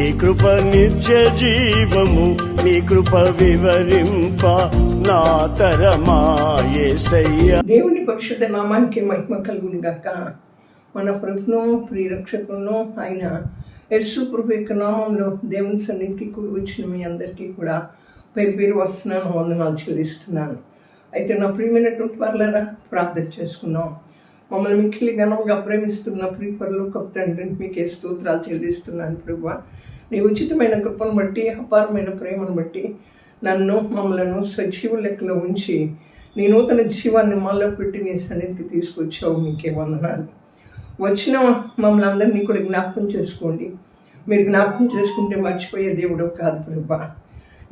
నీ కృప నిత్య జీవము నీ కృప వివరింప నా తరమా దేవుని పరిశుద్ధ నామానికి మహిమ కలుగును గాక మన ప్రభును ప్రియరక్షకును ఆయన యశు ప్రభు యొక్క నామంలో దేవుని సన్నిధికి కూడి వచ్చిన మీ అందరికీ కూడా పేరు పేరు వస్తున్నాను వందనాలు చెల్లిస్తున్నాను. అయితే నా ప్రియమైనటువంటి వాళ్ళరా ప్రార్థన చేసుకున్నాం మమ్మల్ని మిక్కిలి ఘనంగా ప్రేమిస్తున్న ప్రీపర్లు గొప్ప తండ్రిని మీకే స్తోత్రాలు చెల్లిస్తున్నాను ప్రభు. నీ ఉచితమైన కృపను బట్టి అపారమైన ప్రేమను బట్టి నన్ను మమ్మలను సజీవ లెక్కలో ఉంచి నీ నూతన జీవాన్ని మాలో పెట్టి నీ సన్నిధికి తీసుకొచ్చావు మీకే వందనాలు. వచ్చిన మమ్మల్ని అందరినీ కూడా జ్ఞాపకం చేసుకోండి. మీరు జ్ఞాపకం చేసుకుంటే మర్చిపోయే దేవుడు కాదు ప్రభా.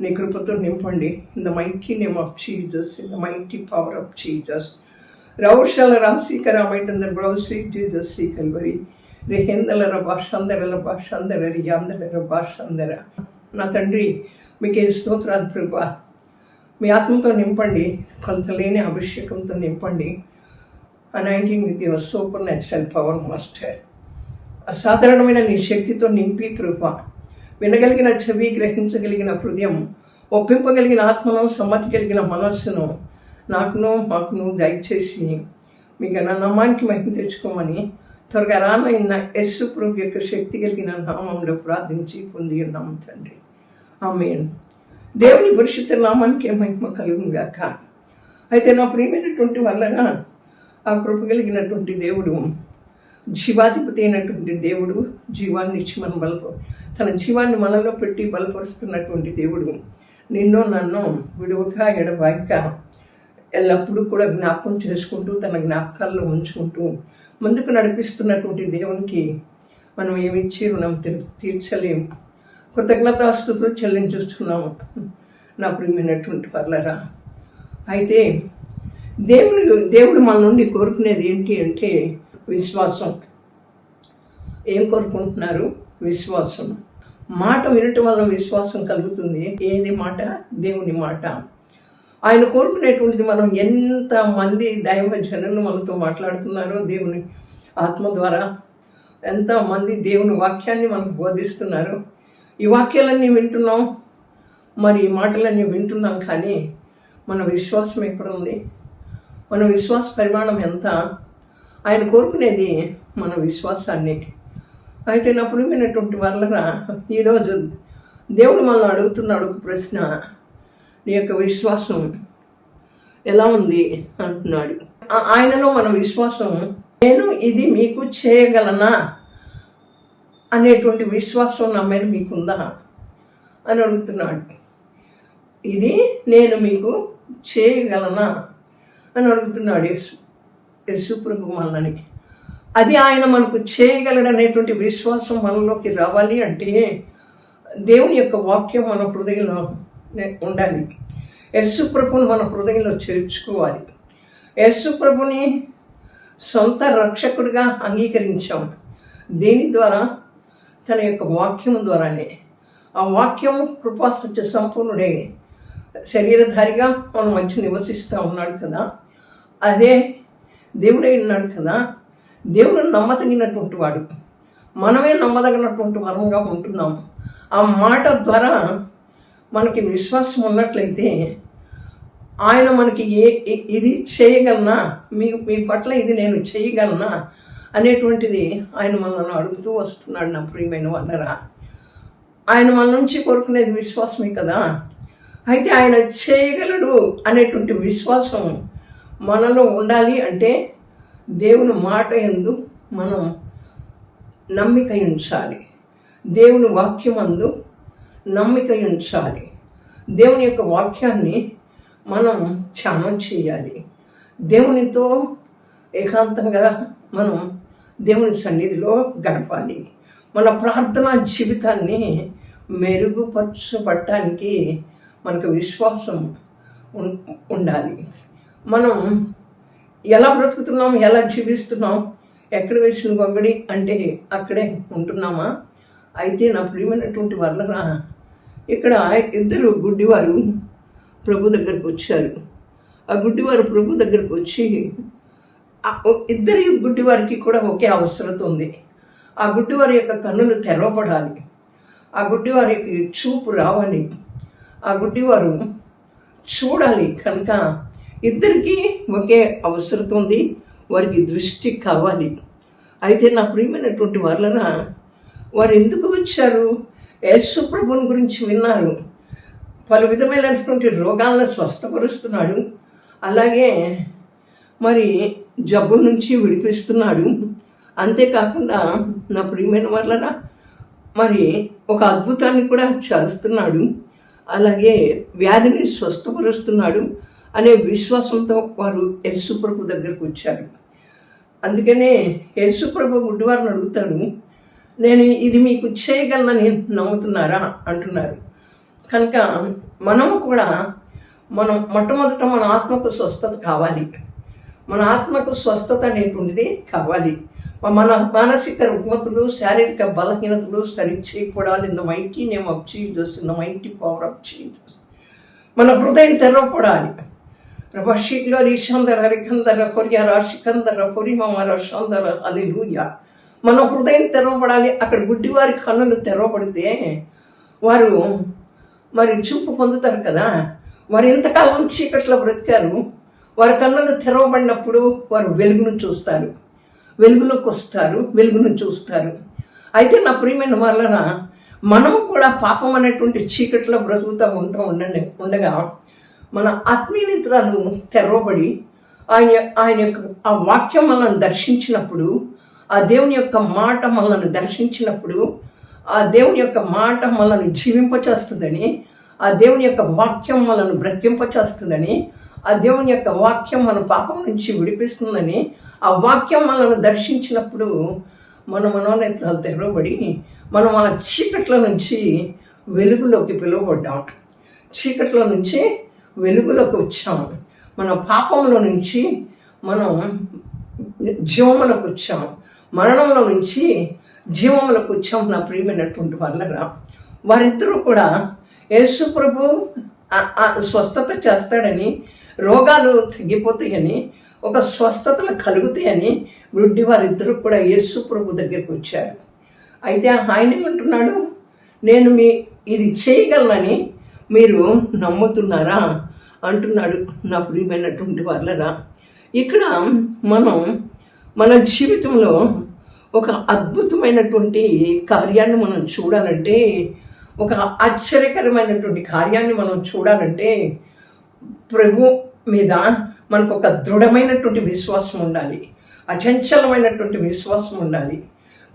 నీ కృపతో నింపండి. In the mighty name of Jesus in the mighty power of Jesus రౌషాల రాశికర మైటందర్ బ్రౌసి జీజస్ సీ కల్వరి. రేహేందల భాషందరల భాషందర రియాందర భాషాందర. నా తండ్రి మీకే స్తోత్రాలు ప్రభా. మీ ఆత్మతో నింపండి కొంతలేని అభిషేకంతో నింపండి. Anointing with your supernatural power master అసాధారణమైన నీ శక్తితో నింపి కృప వినగలిగిన చెవి గ్రహించగలిగిన హృదయం ఒప్పింపగలిగిన ఆత్మను సమ్మతి కలిగిన మనస్సును నాకును మాకును దయచేసి మీ ఘన నామానికి మహిమ తెచ్చుకోమని త్వరగా రానైన యస్సు ప్రభు యొక్క శక్తి కలిగిన నామంలో ప్రార్థించి పొంది ఉన్నాము తండ్రి. ఆమె దేవుని పరిశుద్ధ నామానికి మహిమ కలుగును గాక అయితే నా ప్రియమైనటువంటి వలన ఆ కృప కలిగినటువంటి దేవుడు జీవాధిపతి అయినటువంటి దేవుడు జీవాన్ని ఇచ్చి మనం బలప తన జీవాన్ని మనలో పెట్టి బలపరుస్తున్నటువంటి దేవుడు నిన్నో నన్ను విడువక ఎడబాక ఎల్లప్పుడూ కూడా జ్ఞాపకం చేసుకుంటూ తన జ్ఞాపకాల్లో ఉంచుకుంటూ ముందుకు నడిపిస్తున్నటువంటి దేవునికి మనం ఏమిచ్చి రుణం తీర్ తీర్చలేము కృతజ్ఞతాస్తుతులు చెల్లించుస్తున్నాము నా ప్రియమైనటువంటి పర్లరా అయితే దేవుని దేవుడు మన నుండి కోరుకునేది ఏంటి అంటే విశ్వాసం. ఏం కోరుకుంటున్నారు? విశ్వాసం. మాట వినటం వల్ల విశ్వాసం కలుగుతుంది. ఏది మాట? దేవుని మాట. ఆయన కోరుకునేటువంటిది మనం ఎంత మంది దైవ జనులు మనతో మాట్లాడుతున్నారో దేవుని ఆత్మ ద్వారా ఎంతమంది దేవుని వాక్యాన్ని మనకు బోధిస్తున్నారు ఈ వాక్యాలన్నీ వింటున్నాం మరి ఈ మాటలన్నీ వింటున్నాం కానీ మన విశ్వాసం ఎక్కడ ఉంది? మన విశ్వాస పరిమాణం ఎంత? ఆయన కోరుకునేది మన విశ్వాసాన్ని. అయితే నా ప్రియమైనటువంటి వాళ్ళగా ఈరోజు దేవుడు మనల్ని అడుగుతున్నాడు ప్రశ్న. నీ యొక్క విశ్వాసం ఎలా ఉంది అంటున్నాడు. ఆయనలో మన విశ్వాసం నేను ఇది మీకు చేయగలనా అనేటువంటి విశ్వాసం నా మీద మీకుందా అని అడుగుతున్నాడు. ఇది నేను మీకు చేయగలనా అని అడుగుతున్నాడు యేసు యేసు ప్రభు అది ఆయన మనకు చేయగలడనేటువంటి విశ్వాసం మనలోకి రావాలి అంటే దేవుని యొక్క వాక్యం మన హృదయంలో ఉండాలి. యస్సు ప్రభుని మన హృదయంలో చేర్చుకోవాలి. యస్సు ప్రభుని సొంత రక్షకుడిగా అంగీకరించాం. దేని ద్వారా? తన యొక్క వాక్యం ద్వారానే. ఆ వాక్యం కృపా సత్య సంపూర్ణుడే. శరీరధారిగా మనం మంచి నివసిస్తూ ఉన్నాడు కదా. అదే దేవుడే ఉన్నాడు కదా. దేవుడు నమ్మదగినటువంటి వాడు. మనమే నమ్మదగినటువంటి వరంగా ఉంటున్నాం. ఆ మాట ద్వారా మనకి విశ్వాసం ఉన్నట్లయితే ఆయన మనకి ఏ ఇది చేయగలనా? మీ మీ పట్ల ఇది నేను చేయగలనా? అనేటువంటిది ఆయన మనల్ని అడుగుతూ వస్తున్నాడు నా ప్రియమైన వాళ్ళరా ఆయన మన నుంచి కోరుకునేది విశ్వాసమే కదా. అయితే ఆయన చేయగలడు అనేటువంటి విశ్వాసం మనలో ఉండాలి అంటే దేవుని మాట ఎందు మనం నమ్మిక ఉంచాలి. దేవుని వాక్యం అందు నమ్మిక ఉంచాలి దేవుని యొక్క వాక్యాన్ని మనం ధ్యానం చేయాలి. దేవునితో ఏకాంతంగా మనం దేవుని సన్నిధిలో గడపాలి. మన ప్రార్థనా జీవితాన్ని మెరుగుపరచబడటానికి మనకు విశ్వాసం ఉం- ఉండాలి. మనం ఎలా బ్రతుకుతున్నాం ఎలా జీవిస్తున్నాం ఎక్కడ వేసిన గొంగడి అంటే అక్కడే ఉంటున్నామా? అయితే నా ప్రియమైనటువంటి వల్లరా ఇక్కడ ఇద్దరు గుడ్డివారు ప్రభు దగ్గరకు వచ్చారు. ఆ గుడ్డివారు ప్రభు దగ్గరకు వచ్చి ఇద్దరి గుడ్డివారికి కూడా ఒకే అవసరత ఉంది. ఆ గుడ్డివారి యొక్క కన్నులు తెరవబడాలి. ఆ గుడ్డివారికి చూపు రావాలి. ఆ గుడ్డివారు చూడాలి కనుక ఇద్దరికీ ఒకే అవసరత ఉంది. వారికి దృష్టి కావాలి. అయితే నా ప్రియమైనటువంటి వాళ్ళరా వారు ఎందుకు వచ్చారు? యేసు ప్రభుని గురించి విన్నారు పలు విధమైనటువంటి రోగాలను స్వస్థపరుస్తున్నాడు. అలాగే మరి జబ్బుల నుంచి విడిపిస్తున్నాడు. అంతేకాకుండా నా ప్రియమైన వలన మరి ఒక అద్భుతాన్ని కూడా చేస్తున్నాడు. అలాగే వ్యాధిని స్వస్థపరుస్తున్నాడు అనే విశ్వాసంతో వారు యేసుప్రభు దగ్గరకు వచ్చారు. అందుకనే యేసుప్రభు గుడ్డివారిని అడుగుతాడు. నేను ఇది మీకు చేయగలనని నమ్ముతున్నారా అంటున్నారు. కనుక మనము కూడా మనం మొట్టమొదట మన ఆత్మకు స్వస్థత కావాలి. మన ఆత్మకు స్వస్థత అనేటువంటిది కావాలి. మన మానసిక రుగ్మతులు శారీరక బలహీనతలు సరిచేయకూడాలి. In the mighty name of Jesus in the mighty power of Jesus మన హృదయం తెరవకూడాలి. రవశిక్లో రిషందర రికందర కొరియర శికందర పొరిమమర షందర అలిలూయ మన హృదయం తెరవబడాలి అక్కడ గుడ్డివారి కన్నులు తెరవబడితే వారు మరి చూపు పొందుతారు కదా. వారు ఎంతకాలం చీకట్లో బ్రతికారు వారి కన్నులు తెరవబడినప్పుడు వారు వెలుగును చూస్తారు వెలుగులోకి వస్తారు వెలుగును చూస్తారు. అయితే నా ప్రియమైన వలన మనం కూడా పాపం అనేటువంటి చీకట్లో బ్రతుకుతూ ఉంటా ఉండండి ఉండగా మన ఆత్మీయ నేత్రాలు తెరవబడి ఆయన ఆయన యొక్క ఆ వాక్యం మనం దర్శించినప్పుడు ఆ దేవుని యొక్క మాట మనల్ని దర్శించినప్పుడు ఆ దేవుని యొక్క మాట మనల్ని జీవింపచేస్తుందని ఆ దేవుని యొక్క వాక్యం మనల్ని బ్రతికింపచేస్తుందని ఆ దేవుని యొక్క వాక్యం మన పాపం నుంచి విడిపిస్తుందని ఆ వాక్యం మనల్ని దర్శించినప్పుడు మన మనోనేత్రాలు తెరవబడి మనం ఆ చీకట్ల నుంచి వెలుగులోకి పిలువబడ్డాం. చీకట్ల నుంచి వెలుగులోకి వచ్చాం. మన పాపంలో నుంచి మనం జీవములకు వచ్చాం. మరణంలో నుంచి జీవములకు వచ్చాం నా ప్రియమైనటువంటి వాళ్ళరా. వారిద్దరూ కూడా యేసు ప్రభు స్వస్థత చేస్తాడని రోగాలు తగ్గిపోతాయని ఒక స్వస్థతలు కలుగుతాయని వృద్ధి వారిద్దరూ కూడా యేసు ప్రభు దగ్గరికి వచ్చారు. అయితే ఆయన ఏమంటున్నాడు? నేను మీ ఇది చేయగలనని మీరు నమ్ముతున్నారా? అంటున్నాడు నా ప్రియమైనటువంటి వాళ్ళరా. ఇక్కడ మనం మన జీవితంలో ఒక అద్భుతమైనటువంటి కార్యాన్ని మనం చూడాలంటే ఒక ఆశ్చర్యకరమైనటువంటి కార్యాన్ని మనం చూడాలంటే ప్రభు మీద మనకు ఒక దృఢమైనటువంటి విశ్వాసం ఉండాలి. అచంచలమైనటువంటి విశ్వాసం ఉండాలి.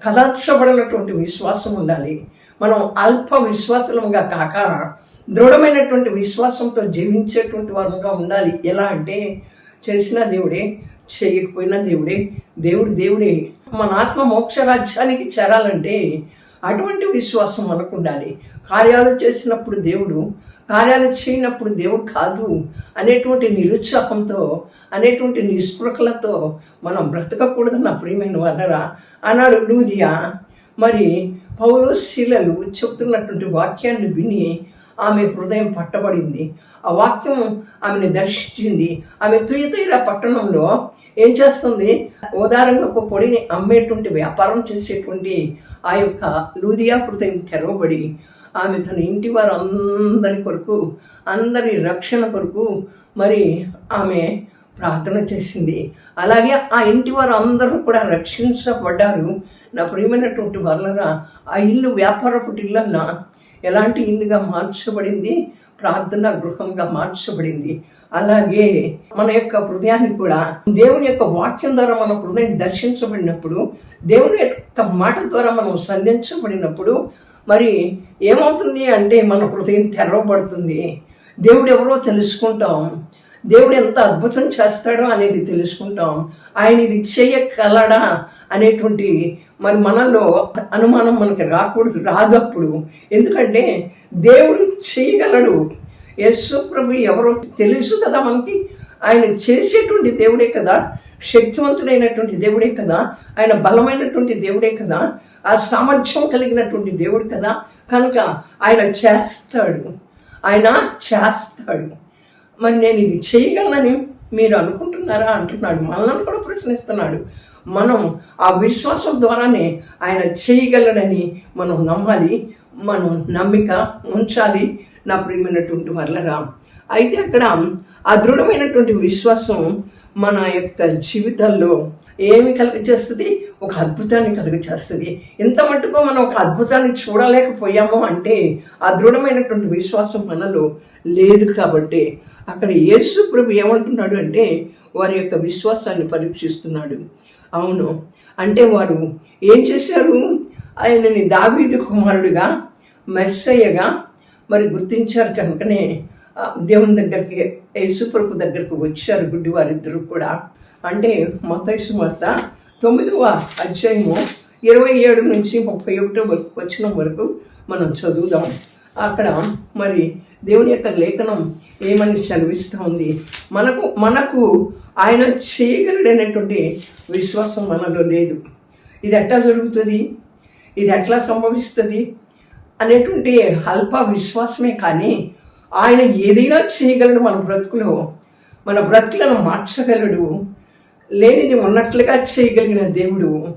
కదార్చబడినటువంటి విశ్వాసం ఉండాలి. మనం అల్ప విశ్వాసముగా కాక దృఢమైనటువంటి విశ్వాసంతో జీవించేటువంటి వారుగా ఉండాలి. ఎలా అంటే చేసిన దేవుడే చేయకపోయినా దేవుడే దేవుడు దేవుడే. మన ఆత్మ మోక్ష రాజ్యానికి చేరాలంటే అటువంటి విశ్వాసం మనకు ఉండాలి కార్యాలు చేసినప్పుడు దేవుడు కార్యాలు చేయనప్పుడు దేవుడు కాదు అనేటువంటి నిరుత్సాహంతో అనేటువంటి నిస్పృహలతో మనం బ్రతకకూడదు నా ప్రియమైన వాళ్ళరా అన్నాడు లూదియా. మరి పౌలు శిలలు చెప్తున్నటువంటి వాక్యాన్ని విని ఆమె హృదయం పట్టబడింది. ఆ వాక్యం ఆమెను దర్శించింది. ఆమె తుయతీర పట్టణంలో ఏం చేస్తుంది? ఓదారంగా ఒక పొడిని అమ్మేటువంటి వ్యాపారం చేసేటువంటి ఆ యొక్క లూదియా కృతం తెరవబడి ఆమె తన ఇంటి వారు అందరి కొరకు అందరి రక్షణ కొరకు మరి ఆమె ప్రార్థన చేసింది. అలాగే ఆ ఇంటి వారు అందరూ కూడా రక్షించబడ్డారు. నా ప్రియమైనటువంటి వలన ఆ ఇల్లు వ్యాపారపు ఇల్లన్నా ఎలాంటి ఇల్లుగా మార్చబడింది? ప్రార్థన గృహంగా మార్చబడింది. అలాగే మన యొక్క హృదయాన్ని కూడా దేవుని యొక్క వాక్యం ద్వారా మన హృదయం దర్శించబడినప్పుడు దేవుని యొక్క మాట ద్వారా మనం సంధించబడినప్పుడు మరి ఏమవుతుంది అంటే మన హృదయం తెరవబడుతుంది. దేవుడు ఎవరో తెలుసుకుంటాం. దేవుడు ఎంత అద్భుతం చేస్తాడో అనేది తెలుసుకుంటాం. ఆయన ఇది చేయగలడా అనేటువంటి మరి మనలో అనుమానం మనకి రాకూడదు రాదు అప్పుడు ఎందుకంటే దేవుడు చేయగలడు. యేసు ప్రభు ఎవరో తెలుసు కదా మనకి. ఆయన చేసేటువంటి దేవుడే కదా. శక్తివంతుడైనటువంటి దేవుడే కదా. ఆయన బలమైనటువంటి దేవుడే కదా. ఆ సామర్థ్యం కలిగినటువంటి దేవుడు కదా. కనుక ఆయన చేస్తాడు. ఆయన చేస్తాడు. మరి నేను ఇది చేయగలనని మీరు అనుకుంటున్నారా అంటున్నాడు. మనల్ని కూడా ప్రశ్నిస్తున్నాడు. మనం ఆ విశ్వాసం ద్వారానే ఆయన చేయగలడని మనం నమ్మాలి మనం నమ్మిక ఉంచాలి నా ప్రియమైనటువంటి వర్లరా. అయితే అక్కడ ఆ దృఢమైనటువంటి విశ్వాసం మన యొక్క జీవితాల్లో ఏమి కలుగ చేస్తుంది ఒక అద్భుతాన్ని కలుగ చేస్తుంది ఇంత మట్టుకు మనం ఒక అద్భుతాన్ని చూడలేకపోయాము అంటే ఆ దృఢమైనటువంటి విశ్వాసం మనలో లేదు కాబట్టి అక్కడ యేసు ప్రభు ఏమంటున్నాడు అంటే వారి యొక్క విశ్వాసాన్ని పరీక్షిస్తున్నాడు. అవును. అంటే వారు ఏం చేశారు? ఆయనని దావీదు కుమారుడిగా మెస్సయ్యగా మరి గుర్తించారు కనుకనే దేవుని దగ్గరికి యేసుప్రభు దగ్గరకు వచ్చారు గుడ్డి వారిద్దరు కూడా. అంటే మతైసు మత తొమ్మిదవ అధ్యాయము ఇరవై ఏడు నుంచి ముప్పై ఒకటో వరకు వచ్చిన వరకు మనం చదువుదాం. అక్కడ మరి దేవుని యొక్క లేఖనం ఏమని సెలవిస్తూ ఉంది? మనకు మనకు ఆయన చేయగలడైనటువంటి విశ్వాసం మనలో లేదు. ఇది ఎట్లా జరుగుతుంది? ఇది ఎట్లా సంభవిస్తుంది? అనేటువంటి అల్ప విశ్వాసమే కానీ ఆయన ఏదైనా చేయగలడు మన బ్రతుకులో మన బ్రతుకులను మార్చగలడు. లేనిది ఉన్నట్లుగా చేయగలిగిన దేవుడు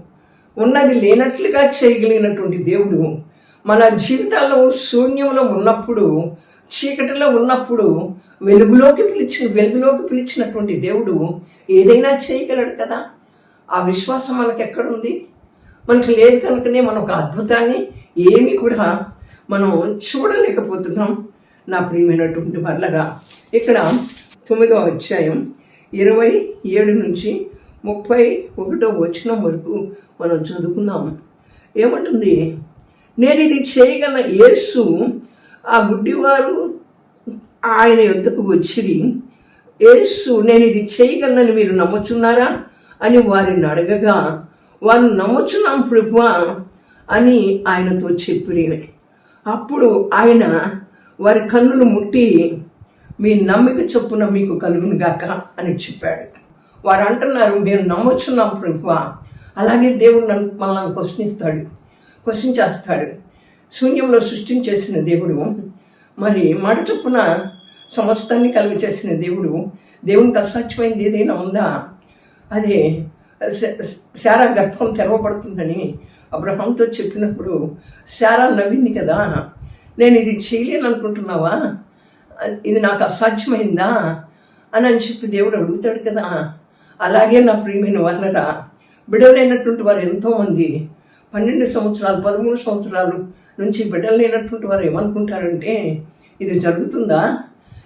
ఉన్నది లేనట్లుగా చేయగలిగినటువంటి దేవుడు మన జీవితాల్లో శూన్యంలో ఉన్నప్పుడు చీకటిలో ఉన్నప్పుడు వెలుగులోకి పిలిచిన వెలుగులోకి పిలిచినటువంటి దేవుడు ఏదైనా చేయగలడు కదా? ఆ విశ్వాసం మనకు ఎక్కడుంది మనకు లేదు కనుకనే మనం ఒక అద్భుతాన్ని ఏమీ కూడా మనం చూడలేకపోతున్నాం. నా ప్రియమైనటువంటి వల్లగా ఇక్కడ తొమ్మిదవ అధ్యాయం ఇరవై ఏడు నుంచి ముప్పై ఒకటో వచ్చిన వరకు మనం చదువుకున్నాం ఏమంటుంది? నేను ఇది చేయగల యేసు ఆ గుడ్డివారు ఆయన యొద్దకు వచ్చి యేసు నేను ఇది చేయగలనని మీరు నమ్ముచున్నారా? అని వారిని అడగగా వారు నమ్ముచున్నాం ప్రభు అని ఆయనతో చెప్పిరి. అప్పుడు ఆయన వారి కన్నులు ముట్టి మీ నమ్మిక చొప్పున మీకు కలుగును గాక అని చెప్పాడు. వారు అంటున్నారు మేము నమ్ముచున్నాం ప్రభు అలాగే దేవుడు నన్ను మనల్ని క్వశ్చనిస్తాడు క్వశ్చన్ చేస్తాడు శూన్యంలో సృష్టించేసిన దేవుడు మరి మాట చొప్పున సమస్తాన్ని కలుగచేసిన దేవుడు దేవునికి అసాధ్యమైంది ఏదైనా ఉందా? అదే శారా గర్భం తెరవబడుతుందని అబ్రహాంతో చెప్పినప్పుడు శారా నవ్వింది కదా. నేను ఇది చేయలేను అనుకుంటున్నావా ఇది నాకు అసాధ్యమైందా? అని అని చెప్పి దేవుడు అడుగుతాడు కదా. అలాగే నా ప్రియమైన వాళ్ళరా బిడవలేనటువంటి వారు ఎంతోమంది పన్నెండు సంవత్సరాలు పదమూడు సంవత్సరాలు నుంచి బిడ్డలు లేనటువంటి వారు ఏమనుకుంటారంటే ఇది జరుగుతుందా?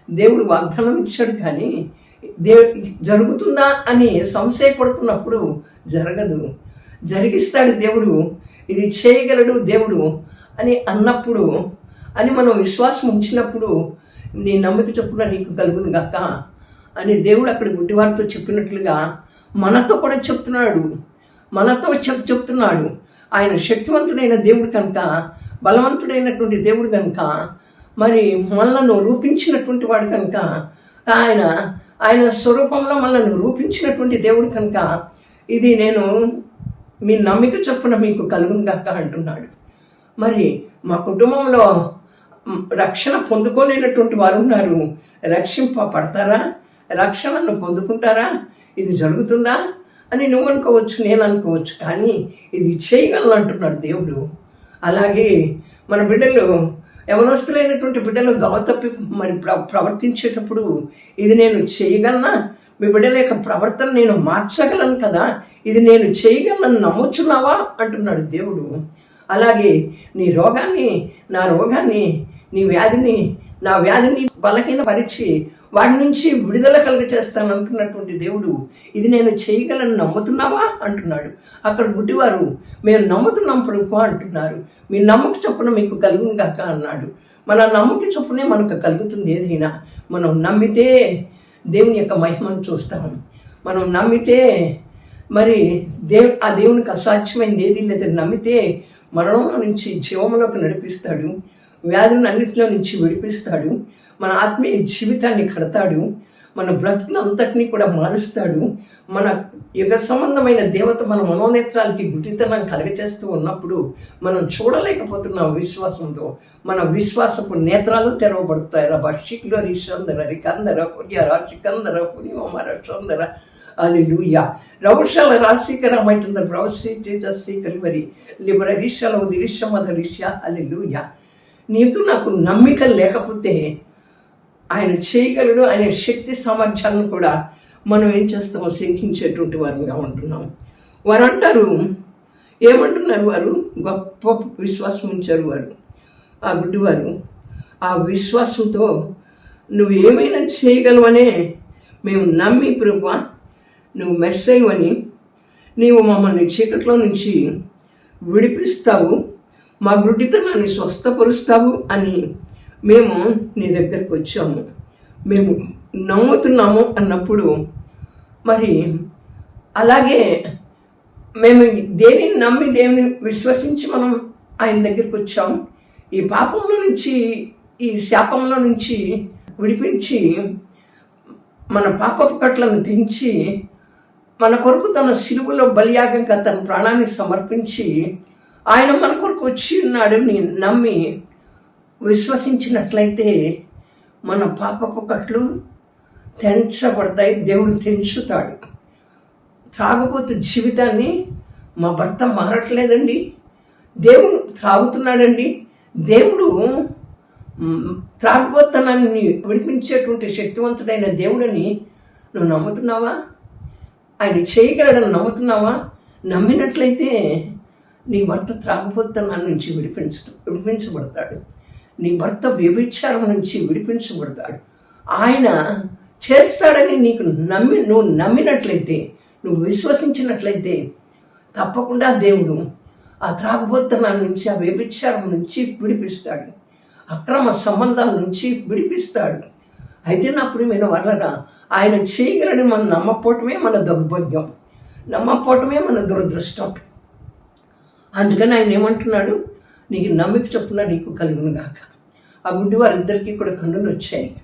దేవుడు వాగ్దానం ఇచ్చాడు కానీ దే జరుగుతుందా అని సంశయపడుతున్నప్పుడు జరగదు. జరిగిస్తాడు దేవుడు ఇది చేయగలడు దేవుడు అని అన్నప్పుడు అని మనం విశ్వాసం ఉంచినప్పుడు నీ నమ్మిక చొప్పున నీకు కలుగును గాక అని దేవుడు అక్కడ గుడ్డివారితో చెప్పినట్లుగా మనతో కూడా చెప్తున్నాడు. మనతో చెప్ చెప్తున్నాడు. ఆయన శక్తివంతుడైన దేవుడు కనుక బలవంతుడైనటువంటి దేవుడు కనుక మరి మనలను రూపించినటువంటి వాడు కనుక ఆయన ఆయన స్వరూపంలో మనల్ని రూపించినటువంటి దేవుడు కనుక ఇది నేను మీ నమ్మిక చొప్పున మీకు కలుగును గాక అంటున్నాడు. మరి మా కుటుంబంలో రక్షణ పొందుకోలేనటువంటి వారు ఉన్నారు. రక్షింపబడతారా రక్షణను పొందుకుంటారా? ఇది జరుగుతుందా? అని నువ్వు అనుకోవచ్చు నేను అనుకోవచ్చు కానీ ఇది చేయగలను అంటున్నాడు దేవుడు. అలాగే మన బిడ్డలు యవనస్తులైనటువంటి బిడ్డలు దవ తప్పి మరి ప్ర ప్రవర్తించేటప్పుడు ఇది నేను చేయగలనా? మీ బిడ్డల యొక్క ప్రవర్తన నేను మార్చగలను కదా? ఇది నేను చేయగలను నమ్ముచున్నావా? అంటున్నాడు దేవుడు. అలాగే నీ రోగాన్ని నా రోగాన్ని నీ వ్యాధిని నా వ్యాధిని బలహీన పరిచి వాడి నుంచి విడుదల కలుగ చేస్తాను అంటున్నటువంటి దేవుడు ఇది నేను చేయగలను నమ్ముతున్నావా? అంటున్నాడు. అక్కడ గుడ్డివారు మేము నమ్ముతున్నాం ప్రభు అంటున్నారు. మీ నమ్మక చొప్పున మీకు కలుగును కాక అన్నాడు. మన నమ్మక చొప్పునే మనకు కలుగుతుంది ఏదైనా. మనం నమ్మితే దేవుని యొక్క మహిమను చూస్తాం. మనం నమ్మితే మరి దేవ్ ఆ దేవునికి అసాధ్యమైనది ఏది లేదని నమ్మితే మరణంలో నుంచి జీవంలోకి నడిపిస్తాడు. వ్యాధులను అన్నింటిలో నుంచి విడిపిస్తాడు. మన ఆత్మీయ జీవితాన్ని కడతాడు. మన బ్రతుకులంతటినీ కూడా మారుస్తాడు. మన యుగ సంబంధమైన దేవత మన మనోనేత్రాలకి గుడితనం కలగచేస్తూ ఉన్నప్పుడు మనం చూడలేకపోతున్నాం విశ్వాసంతో. మన విశ్వాసపు నేత్రాలు తెరవబడతాయి. రా షిక్లో రిషందర రికందర పుణ్యర చికందర పుణ్యమర చందర లూయా రౌషల రాశికరమైతుంది రౌసి చేజస్సి కలివరి. లిబర రిషల ఉదిరిషమద రిష అలిలుయ నీకు నాకు నమ్మిక లేకపోతే ఆయన చేయగలడు ఆయన శక్తి సామర్థ్యాలను కూడా మనం ఏం చేస్తామో శంకించేటువంటి వారిగా ఉంటున్నాం. వారు అంటారు ఏమంటున్నారు వారు? గొప్ప విశ్వాసం ఉంచారు వారు. ఆ గుడ్డివారు ఆ విశ్వాసంతో నువ్వు ఏమైనా చేయగలవనే మేము నమ్మి ప్రభు నువ్వు మెస్ అయ్యవని నీవు మమ్మల్ని చీకట్లో నుంచి విడిపిస్తావు. మా గుడ్డితనాన్ని స్వస్థపరుస్తావు అని మేము నీ దగ్గరకు వచ్చాము. మేము నమ్ముతున్నాము అన్నప్పుడు మరి అలాగే మేము దేనిని నమ్మి దేవుని విశ్వసించి మనం ఆయన దగ్గరికి వచ్చాము. ఈ పాపంలో నుంచి ఈ శాపంలో నుంచి విడిపించి మన పాపపు కట్లను దించి మన కొరకు తన సిలువలో బలియాగంగా తన ప్రాణాన్ని సమర్పించి ఆయన మన కొరకు వచ్చి ఉన్నాడు నమ్మి విశ్వసించినట్లయితే మన పాపపు కట్లు తెంచబడతాయి దేవుడు తెంచుతాడు. త్రాగబోతు జీవితాన్ని మా భర్త మారట్లేదండి. దేవుడు త్రాగుతున్నాడండి. దేవుడు మ్, త్రాగబోతనాన్ని విడిపించేటువంటి శక్తివంతుడైన దేవుడని నువ్వు నమ్ముతున్నావా? ఆయన చేయగలడని నమ్ముతున్నావా? నమ్మినట్లయితే నీ భర్త త్రాగబోతనాన్ని నుంచి విడిపించు విడిపించబడతాడు. నీ భర్త వ్యభిచారం నుంచి విడిపించబడతాడు. ఆయన చేస్తాడని నీకు నమ్మి నువ్వు నమ్మినట్లయితే నువ్వు విశ్వసించినట్లయితే తప్పకుండా దేవుడు ఆ త్రాగబోతనాల నుంచి ఆ వ్యభిచారం నుంచి విడిపిస్తాడు. అక్రమ సంబంధాల నుంచి విడిపిస్తాడు. అయితే నా ప్రియమైన వలన ఆయన చేయగలని మనం నమ్మపోవటమే మన దౌర్భాగ్యం. నమ్మపోవటమే మన దురదృష్టం. అందుకని ఆయన ఏమంటున్నాడు? నీకు నమ్మిక చొప్పున నీకు కలుగును గాక. ఆ గుడ్డి వారిద్దరికీ కూడా కన్నులు వచ్చాయి.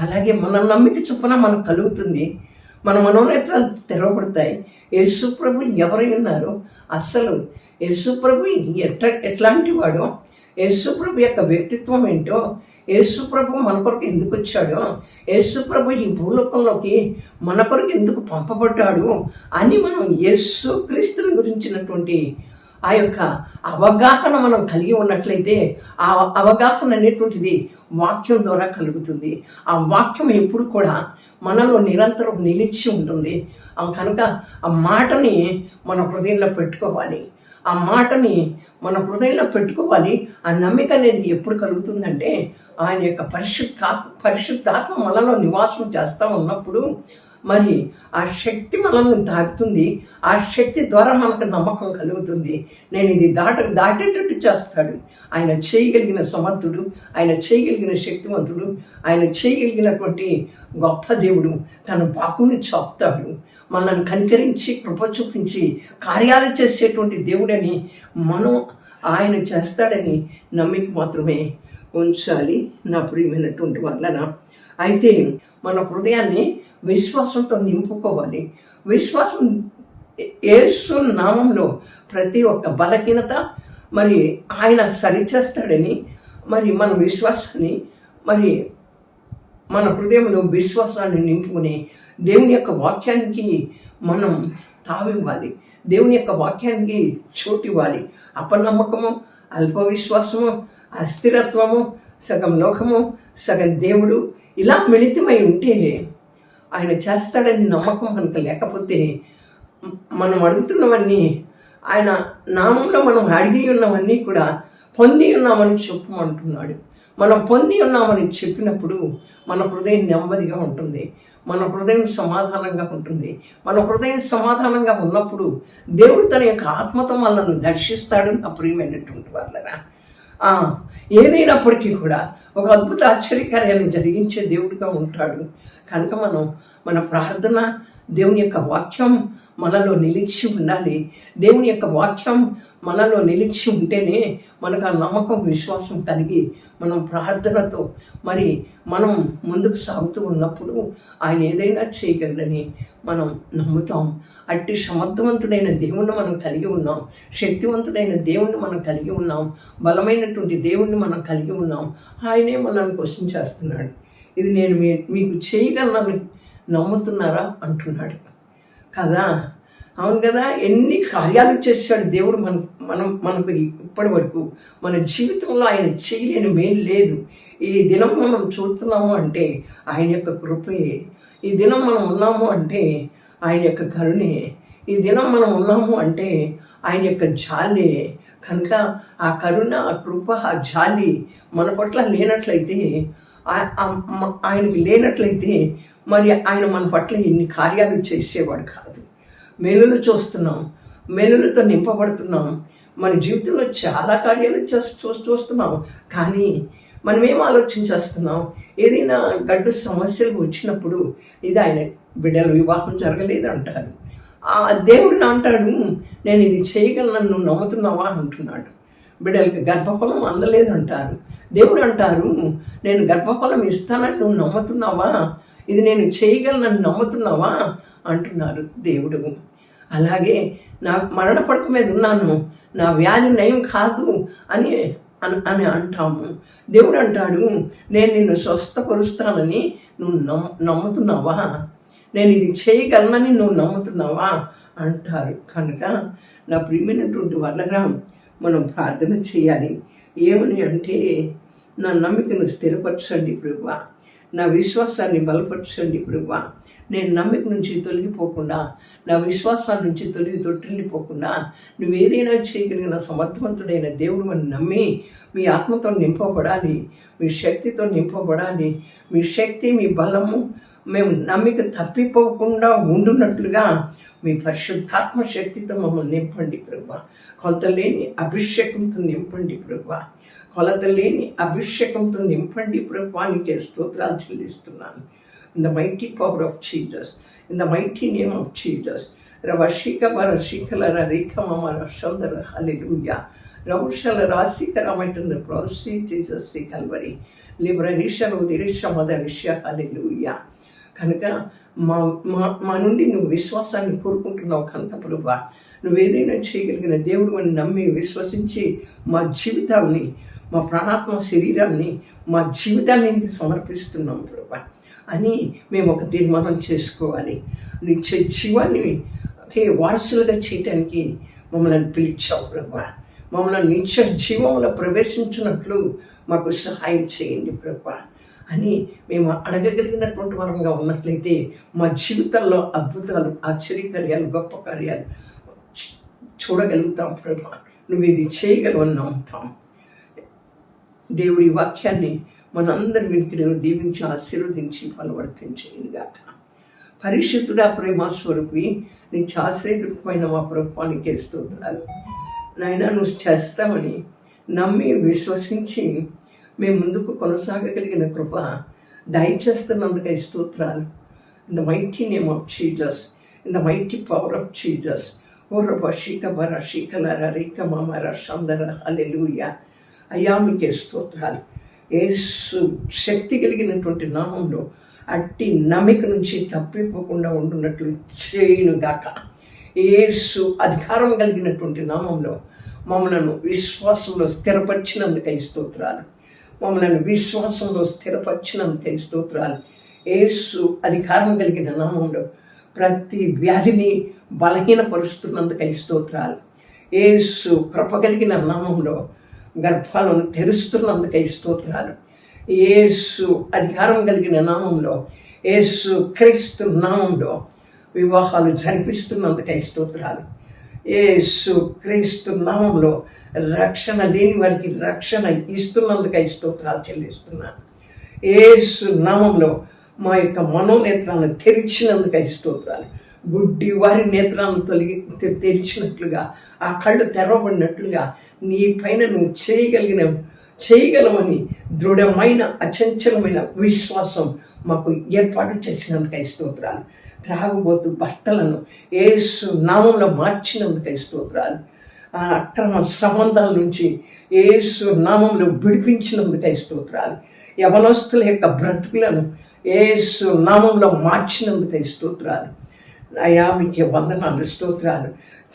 అలాగే మన నమ్మిక చొప్పున మనకు కలుగుతుంది. మన మనోనేత్రాలు తెరవబడతాయి. యేసు ఎవరు ఎవరై ఉన్నారో అస్సలు యేసు ఎట్లా ఎట్లాంటి వాడో యేసు యొక్క వ్యక్తిత్వం ఏంటో యేసుప్రభు మన కొరకు ఎందుకు వచ్చాడో యేసుప్రభు ఈ భూలోకంలోకి మన కొరకు ఎందుకు పంపబడ్డాడు అని మనం యేసు క్రీస్తుని గురించినటువంటి ఆ యొక్క అవగాహన మనం కలిగి ఉన్నట్లయితే ఆ అవగాహన అనేటువంటిది వాక్యం ద్వారా కలుగుతుంది. ఆ వాక్యం ఎప్పుడు కూడా మనలో నిరంతరం నిలిచి ఉంటుంది. కనుక ఆ మాటని మన హృదయంలో పెట్టుకోవాలి. ఆ మాటని మన హృదయంలో పెట్టుకోవాలి. ఆ నమ్మిక అనేది ఎప్పుడు కలుగుతుందంటే ఆయన యొక్క పరిశుద్ధాత్మ పరిశుద్ధాత్మ మనలో నివాసం చేస్తూ ఉన్నప్పుడు మరి ఆ శక్తి మనల్ని తాకుతుంది ఆ శక్తి ద్వారా మనకు నమ్మకం కలుగుతుంది. నేను ఇది దాట దాటేటట్టు చేస్తాడు. ఆయన చేయగలిగిన సమర్థుడు ఆయన చేయగలిగిన శక్తివంతుడు ఆయన చేయగలిగినటువంటి గొప్ప దేవుడు తన బాకుని చాపుతాడు. మనల్ని కనికరించి కృప చూపించి కార్యాలు చేసేటువంటి దేవుడని మనం ఆయన చేస్తాడని నమ్మిక మాత్రమే ఉంచాలి నా ప్రియమైనటువంటి వలన అయితే మన హృదయాన్ని విశ్వాసంతో నింపుకోవాలి. విశ్వాసం ఏసు నామంలో ప్రతి ఒక్క బలహీనత మరి ఆయన సరిచేస్తాడని మరి మన విశ్వాసాన్ని మరి మన హృదయంలో విశ్వాసాన్ని నింపుకుని దేవుని యొక్క వాక్యానికి మనం తావివ్వాలి. దేవుని యొక్క వాక్యానికి చోటివ్వాలి. అపనమ్మకము అల్ప విశ్వాసము అస్థిరత్వము సగం లోకము సగం దేవుడు ఇలా మిళితమై ఉంటే ఆయన చేస్తాడని నమ్మకం కనుక లేకపోతే మనం అడుగుతున్నవన్నీ ఆయన నామంలో మనం అడిగి ఉన్నవన్నీ కూడా పొంది ఉన్నామని చెప్పమంటున్నాడు మనం పొంది ఉన్నామని చెప్పినప్పుడు మన హృదయం నెమ్మదిగా ఉంటుంది. మన హృదయం సమాధానంగా ఉంటుంది. మన హృదయం సమాధానంగా ఉన్నప్పుడు దేవుడు తన యొక్క ఆత్మతో మనల్ని దర్శిస్తాడు నా ప్రియమైనటువంటి వాళ్ళరా ఏదైనప్పటికీ కూడా ఒక అద్భుత ఆశ్చర్యకార్యాన్ని జరిగించే దేవుడిగా ఉంటాడు. కనుక మనం మన ప్రార్థన దేవుని యొక్క వాక్యం మనలో నిలిచి ఉండాలి. దేవుని యొక్క వాక్యం మనలో నిలిచి ఉంటేనే మనకు ఆ నమ్మకం విశ్వాసం కలిగి మనం ప్రార్థనతో మరి మనం ముందుకు సాగుతూ ఉన్నప్పుడు ఆయన ఏదైనా చేయగలరని మనం నమ్ముతాం. అట్టి సమర్థవంతుడైన దేవుణ్ణి మనం కలిగి ఉన్నాం. శక్తివంతుడైన దేవుణ్ణి మనం కలిగి ఉన్నాం. బలమైనటువంటి దేవుణ్ణి మనం కలిగి ఉన్నాం. ఆయనే మనల్ని క్వశ్చన్ చేస్తున్నాడు. ఇది నేను మీ మీకు చేయగలనని నమ్ముతున్నారా? అంటున్నాడు. కదా? అవును కదా? ఎన్ని కార్యాలు చేశాడు దేవుడు మన మనం మనకు ఇప్పటి వరకు. మన జీవితంలో ఆయన చేయలేని మేలు లేదు. ఈ దినం మనం చూస్తున్నాము అంటే ఆయన యొక్క కృపే. ఈ దినం మనం ఉన్నాము అంటే ఆయన యొక్క కరుణే. ఈ దినం మనం ఉన్నాము అంటే ఆయన యొక్క జాలే. కనుక ఆ కరుణ ఆ కృప ఆ జాలి మన పట్ల లేనట్లయితే ఆయనకి లేనట్లయితే మరి ఆయన మన పట్ల ఇన్ని కార్యాలు చేసేవాడు కాదు. మేలులు చూస్తున్నాం మేలులతో నింపబడుతున్నాం. మన జీవితంలో చాలా కార్యాలు చూస్తూ వస్తున్నాం. కానీ మనం ఏం ఆలోచించేస్తున్నాం ఏదైనా గడ్డు సమస్యలు వచ్చినప్పుడు ఇది ఆయన బిడ్డల వివాహం జరగలేదు అంటారు. ఆ దేవుడు అంటాడు నేను ఇది చేయగలను నువ్వు నమ్ముతున్నావా? అంటున్నాడు. బిడ్డలకి గర్భఫలం అందలేదు అంటారు. దేవుడు అంటారు నేను గర్భఫలం ఇస్తానని నువ్వు నమ్ముతున్నావా? ఇది నేను చేయగలనని నమ్ముతున్నావా? అంటున్నారు దేవుడు. అలాగే నా మరణ పడక మీద ఉన్నాను నా వ్యాధి నయం కాదు అని అని- అని అంటాము. దేవుడు అంటాడు నేను నిన్ను స్వస్థపరుస్తానని నువ్వు నమ్ము నమ్ముతున్నావా? నేను ఇది చేయగలనని నువ్వు నమ్ముతున్నావా? అంటారు. కనుక నా ప్రియమైనటువంటి వాళ్ళగా మనం ప్రార్థన చేయాలి. ఏమని అంటే నా నమ్మికను స్థిరపరచండి ప్రభా నా విశ్వాసాన్ని బలపరచండి ప్రభా నేను నమ్మిక నుంచి తొలగిపోకుండా నా విశ్వాసాల నుంచి తొలగి తొట్టిల్లిపోకుండా నువ్వు ఏదైనా చేయగలిగిన సమర్థవంతుడైన దేవుడు అని నమ్మి మీ ఆత్మతో నింపబడాలి మీ శక్తితో నింపబడాలి మీ శక్తి మీ బలము మేము నమ్మిక తప్పిపోకుండా ఉండున్నట్లుగా మీ పరిశుద్ధాత్మ శక్తితో మమ్మల్ని నింపండి ప్రభా కొంత లేని అభిషేకంతో నింపండి ప్రభా కొలత లేని అభిషేకంతో నింపండి ప్రభానికి స్తోత్రాలు చెల్లిస్తున్నాను. In the mighty power of Jesus in the mighty name of Jesus రవశిక బర శిఖల రేఖ మమ రషందర హల్లెలూయా రౌషల రాశికరమైనటువంటి ప్రొసీ జీసస్ సి కల్వరి. లిబ్ర రిషలు దిరిష మద రిష హల్లెలూయా కనుక మా మా మా నుండి నువ్వు విశ్వాసాన్ని కోరుకుంటున్నావు కనుక ప్రభా. నువ్వేదైనా చేయగలిగిన దేవుడు అని నమ్మి విశ్వసించి మా జీవితాల్ని మా ప్రాణాత్మ శరీరాన్ని మా జీవితాన్ని నీకు సమర్పిస్తున్నాం ప్రభా. అని మేము ఒక తీర్మానం చేసుకోవాలి. నిత్య జీవాన్ని అదే వారసులుగా చేయటానికి మమ్మల్ని పిలిచావు ప్రభా. మమ్మల్ని నిత్య జీవంలో ప్రవేశించినట్లు మాకు సహాయం చేయండి ప్రభా. అని మేము అడగగలిగినటువంటి వరంగా ఉన్నట్లయితే మా జీవితాల్లో అద్భుతాలు ఆశ్చర్యకార్యాలు గొప్ప కార్యాలు చూడగలుగుతాం ప్రభా. నువ్వు ఇది చేయగలవని నమ్ముతాం. దేవుడి వాక్యాన్ని మనందరి వెంకటను దీవించి ఆశీర్వదించి ఫలవర్తించేయనుగాక పరిశుద్ధుడా ప్రేమ స్వరూపి నీ ఆశ్రయదుర్గమైన మా ప్రభుత్వానికి స్తోత్రాలు. నాయన నువ్వు చేస్తామని నమ్మి విశ్వసించి మేము ముందుకు కొనసాగగలిగిన కృప దయచేస్తున్నందుకై స్తోత్రాలు. In the mighty name of Jesus in the mighty power of Jesus ఓ రబ శిఖ బర శిఖలర రిక మమర అయ్యా మీకే స్తోత్రాలు. ఏసు శక్తి కలిగినటువంటి నామంలో అట్టి నమిక నుంచి తప్పిపోకుండా ఉంటున్నట్లు చేయునుగాక ఏసు అధికారం కలిగినటువంటి నామంలో మమ్మలను విశ్వాసంలో స్థిరపరిచినందుకై స్తోత్రాలు. మమ్మల్ని విశ్వాసంలో స్థిరపరిచినందుకై స్తోత్రాలు. ఏసు అధికారం కలిగిన నామంలో ప్రతి వ్యాధిని బలహీనపరుస్తున్నందుకై స్తోత్రాలు. ఏసు కృప కలిగిన నామంలో గర్భాలను తెరుస్తున్నందుకై స్తోత్రాలు. ఏసు అధికారం కలిగిన నామంలో ఏసు క్రీస్తు నామంలో వివాహాలు జరిపిస్తున్నందుకై స్తోత్రాలు. ఏసు క్రీస్తు నామంలో రక్షణ లేని వారికి రక్షణ ఇస్తున్నందుకై స్తోత్రాలు చెల్లిస్తున్నాను. ఏసు నామంలో మా యొక్క మనోనేత్రాలను తెరిచినందుకై స్తోత్రాలు. గుడ్డి వారి నేత్రాలను తొలగి తెరిచినట్లుగా ఆ కళ్ళు తెరవబడినట్లుగా నీ పైన నువ్వు చేయగలిగిన చేయగలమని దృఢమైన అచంచలమైన విశ్వాసం మాకు ఏర్పాటు చేసినందుకై స్తోత్రాలు. త్రాగుబోతు భర్తలను ఏసు నామంలో మార్చినందుకై స్తోత్రాలు. ఆ అక్రమ సంబంధాల నుంచి ఏసు నామంలో విడిపించినందుకై స్తోత్రాలు. యవనస్తుల యొక్క బ్రతుకులను ఏసు నామంలో మార్చినందుకై స్తోత్రాలు. అయా మీకు వందనాలు స్తోత్రాలు.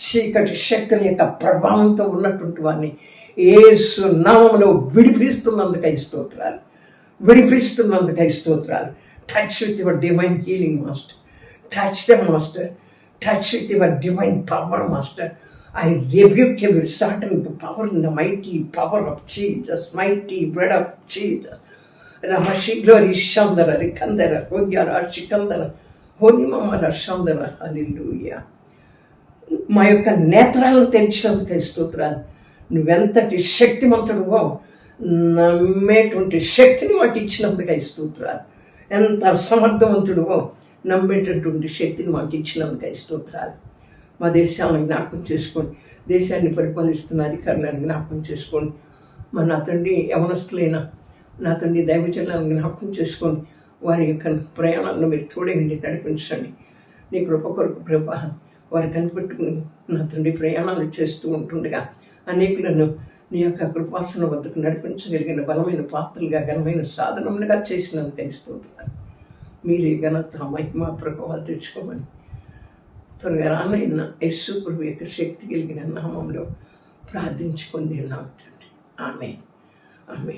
చీకటి శక్తుల యొక్క ప్రభావంతో ఉన్నటువంటి వారిని ఏసు నామంలో విడిపిస్తున్నందుకై స్తోత్రాలు. విడిపిస్తున్నందుకై స్తోత్రాలు. Touch with your divine healing master touch the master touch with your divine power master I rebuke every Satan to the mighty power of power of mighty bread of of Jesus. Ramashiglo Rishandara, Rikandara, Hogyara, Shikandara, Honimamara Shandara, Hallelujah. మా యొక్క నేత్రాలను తెరిచినందుకే స్తోత్రాలు. నువ్వెంతటి శక్తిమంతుడువో నమ్మేటువంటి శక్తిని మాకు ఇచ్చినందుకు స్తోత్రాలు. ఎంత సమర్థవంతుడువో నమ్మేటటువంటి శక్తిని మాకు ఇచ్చినందుకు స్తోత్రాలు. మా దేశాన్ని జ్ఞాపకం చేసుకోండి. దేశాన్ని పరిపాలిస్తున్న అధికారులను జ్ఞాపకం చేసుకోండి. మా నా తండ్రి యవనస్తులైన నా తండ్రి దైవజనులను జ్ఞాపకం చేసుకొని వారి యొక్క ప్రయాణాలను మీరు తోడేయండి నడిపించండి. నీ కృప కొరకు కృప వారు కనిపెట్టుకుని నా తండ్రి ప్రయాణాలు చేస్తూ ఉంటుండగా అనేకులను నీ యొక్క కృపాసన వద్దకు నడిపించగలిగిన బలమైన పాత్రలుగా ఘనమైన సాధనములుగా చేసినందుకు ఇస్తున్నారు మీరు ఈ ఘనత మహిమ ప్రభావాలు తెచ్చుకోమని త్వరగా రానైన యస్సు ప్రభు యొక్క శక్తి కలిగిన నామంలో ప్రార్థించుకుంది ఉన్నాం తండ్రి. ఆమె ఆమె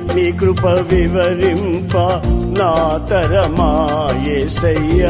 నీ కృప వివరింప నా తరమాయేసయ్యా